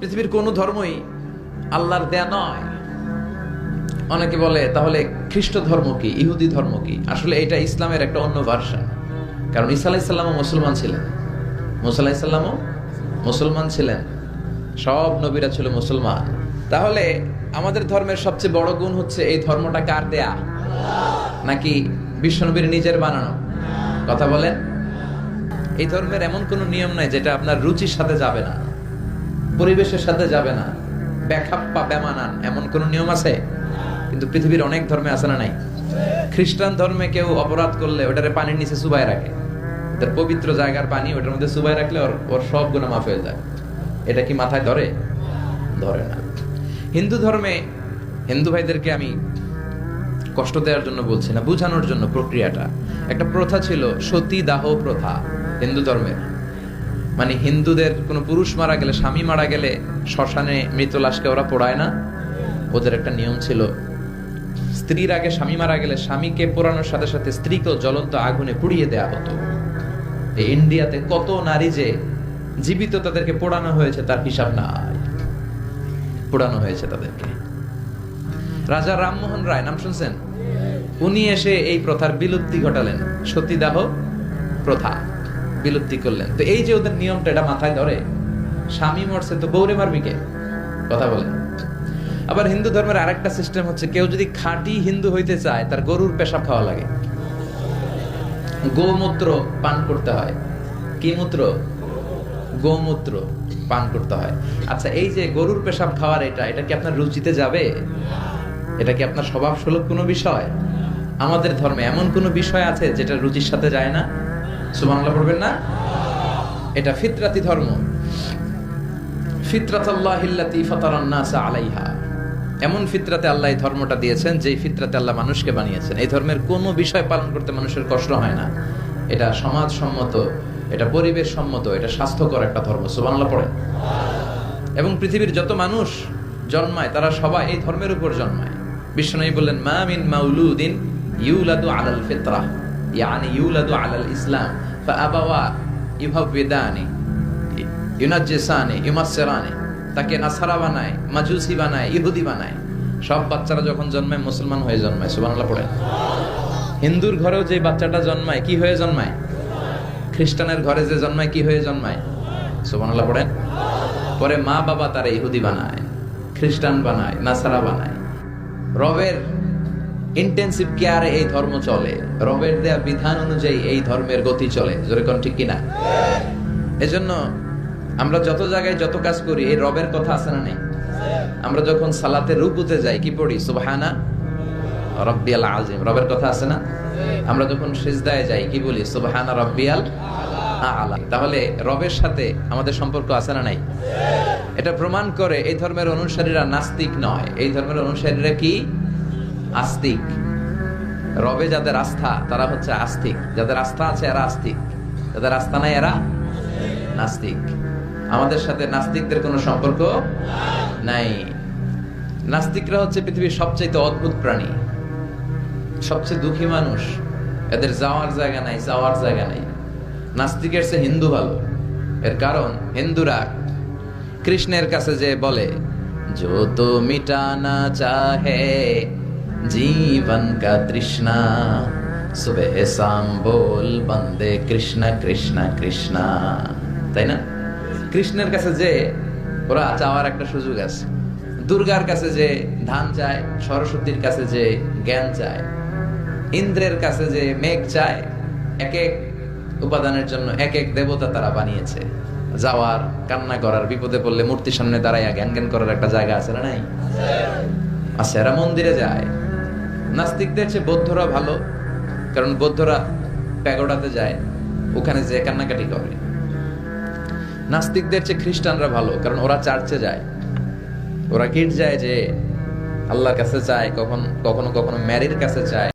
পৃথিবীর কোনো ধর্মই আল্লাহর দেয়া নয়। অনেকে বলে, তাহলে খ্রিস্ট ধর্ম কি? ইহুদি ধর্ম কি? আসলে এটা ইসলামের একটা অন্য ভার্সন কারণ ইসা মুসলমান ছিলেন। মুসা আলাইসাল্লামও মুসলমান ছিলেন। সব নবীরা ছিল মুসলমান। তাহলে আমাদের ধর্মের সবচেয়ে বড় গুণ হচ্ছে, এই ধর্মটা কার দেয়া? নাকি বিশ্বনবীর নিজের বানানো? কথা বলেন। এই ধর্মের এমন কোনো নিয়ম নাই যেটা আপনার রুচির সাথে যাবে না। পরিবেশের সাথে যাবে না। ব্যাখাপ্পা বেমানান এমন কোন নিয়ম আছে? কিন্তু পৃথিবীর অনেক ধর্মে আছে না নাই? খ্রিস্টান ধর্মে কেউ অপরাধ করলে ওটারে পানির নিচে চুবাই রাখে। তার পবিত্র জায়গার পানি ওটার মধ্যে চুবাই রাখলে ওর ওর সব গুণা মাফ হয়ে যায়। এটা কি মাথায় ধরে? ধরে না। হিন্দু ধর্মে হিন্দু ভাইদেরকে আমি কষ্ট দেওয়ার জন্য বলছি না, বোঝানোর জন্য প্রক্রিয়াটা। একটা প্রথা ছিল সতী দাহ প্রথা হিন্দু ধর্মের। মানে হিন্দুদের কোনো পুরুষ মারা গেলে, স্বামী মারা গেলে শ্মশানে মৃত লাশকে ওরা পোড়ায় না? ওদের একটা নিয়ম ছিল, স্ত্রীর আগে স্বামী মারা গেলে স্বামীকে পোড়ানোর সাথে সাথে স্ত্রীকেও জ্বলন্ত আগুনে পুড়িয়ে দেয়া হতো। ইন্ডিয়াতে কত নারী যে জীবিত তাদেরকে পোড়ানো হয়েছে, তার হিসাব নাই। পোড়ানো হয়েছে তাদেরকে। রাজা রামমোহন রায়, নাম শুনছেন? উনি এসে এই প্রথার বিলুপ্তি ঘটালেন। সতীদাহ প্রথা। বিলুপ্তি করলেন তো এই যে ওদের নিয়মটা, এটা মাথায় ধরে, স্বামী মরছে তো বৌরে মারবি কে? কথা বলেন আবার হিন্দু ধর্মের আরেকটা সিস্টেম হচ্ছে, কেউ যদি খাঁটি হিন্দু হইতে চায়, তার গরুর পেশাব খাওয়া লাগে। গোমূত্র পান করতে হয়। কি মূত্র? গোমূত্র পান করতে হয়। আচ্ছা এই যে গরুর পেশাব খাওয়ার এটা এটা কি আপনার রুচিতে যাবে? এটা কি আপনার স্বভাব সুলভ কোনো বিষয়? আমাদের ধর্মে এমন কোনো বিষয় আছে যেটা রুচির সাথে যায় না? সুবহানাল্লাহ পড়বেন না? এটা ফিতরাতি ধর্ম। আলাইহা। এমন ফিতরাতে আল্লাহ এই ধর্মটা দিয়েছেন, যেই ফিতরাতে আল্লাহ মানুষকে বানিয়েছেন। এই ধর্মের কোনো বিষয় পালন করতে মানুষের কষ্ট হয় না। এটা সমাজ সম্মত এটা পরিবেশ সম্মত এটা স্বাস্থ্যকর একটা ধর্ম। সুবহানাল্লাহ পড়ে এবং পৃথিবীর যত মানুষ জন্মায়, তারা সবাই এই ধর্মের উপর জন্মায়। বিশ্বনবী বললেন, মা মিন মাউলুদিন ইউলাদু আলাল ফিতরা। ইয়ানি ইউলাদু আলাল ইসলাম ফাআবাওয়া ইউহাব্বিদানি ইউনাজ্জিসানি ইউমাসসিরানি তাকে নাসারা বানায় মাজুসি বানায় ইহুদি বানায় সব বাচ্চারা যখন জন্মায়, মুসলমান হয়ে জন্মায়, সুবহানাল্লাহ পড়েন হিন্দুর ঘরেও যে বাচ্চাটা জন্মায়, কি হয়ে জন্মায়? খ্রিস্টানের ঘরে যে জন্মায়, কি হয়ে জন্মায়? সুবহানাল্লাহ পড়েন। পরে মা বাবা তারা ইহুদি বানায়, খ্রিস্টান বানায়, নাসারা বানায়। রবের ইন্টেন্সিভ কেয়ারে এই ধর্ম চলে। রবের দেয়া বিধান অনুযায়ী এই ধর্মের গতি চলে। জোরে কোন ঠিক কিনা? এজন্য আমরা যত জায়গায় যত কাজ করি, এই রবের কথা আছে না নেই? আমরা যখন সালাতে রুকুতে যাই, কি পড়ি? সুবহানা রব্বিয়াল আজিম রবের কথা আছে না? আমরা যখন সিজদায় যাই, কি বলি? সুবহানা রব্বিয়াল আলা। তাহলে রবের সাথে আমাদের সম্পর্ক আছে না নাই? এটা প্রমাণ করে এই ধর্মের অনুসারীরা নাস্তিক নয়। এই ধর্মের অনুসারীরা কি? আস্তিক। রবে যাদের আস্থা, তারা হচ্ছে আস্তিক। যাদের আস্থা আছে, এরা আস্তিক। যাদের আস্থা নাই, এরা নাস্তিক। আমাদের সাথে নাস্তিকদের কোনো সম্পর্ক নাই। নাস্তিকরা হচ্ছে পৃথিবীর সবচেয়ে অদ্ভুত প্রাণী। সবচেয়ে দুঃখী মানুষ। এদের যাওয়ার জায়গা নাই, যাওয়ার জায়গা নাই। নাস্তিকের সে হিন্দু ভালো। এর কারণ, হিন্দুরা কৃষ্ণের কাছে যে বলে যত মিটানা চাহে जीवन का तृष्णा सुबह शाम बोल बंदे কৃষ্ণ কৃষ্ণ কৃষ্ণ তাই না কৃষ্ণের কাছে যে ওরা চাওয়ার একটা সুযোগ আছে দুর্গার কাছে যে ধান চায় সরস্বতীর কাছে যে জ্ঞান চায় ইন্দ্রের কাছে যে মেঘ চায় এক এক উপাদানের জন্য এক এক দেবতা তারা বানিয়েছে যাওয়ার কান্না করার বিপদে পড়লে মূর্তির সামনে দাঁড়াইয়া জ্ঞান জ্ঞান করার একটা জায়গা আছে না নাই আছে এরা মন্দিরে যায় নাস্তিকদের চেয়ে বৌদ্ধরা ভালো, কারণ বৌদ্ধরা প্যাগোডাতে যায়, ওখানে যে কান্নাকাটি করে। নাস্তিকদের চেয়ে খ্রিস্টানরা ভালো, কারণ ওরা চার্চে যায়। ওরা গির্জায় যে আল্লাহর কাছে চায়, কখন, কখনো কখনো ম্যারির কাছে চায়।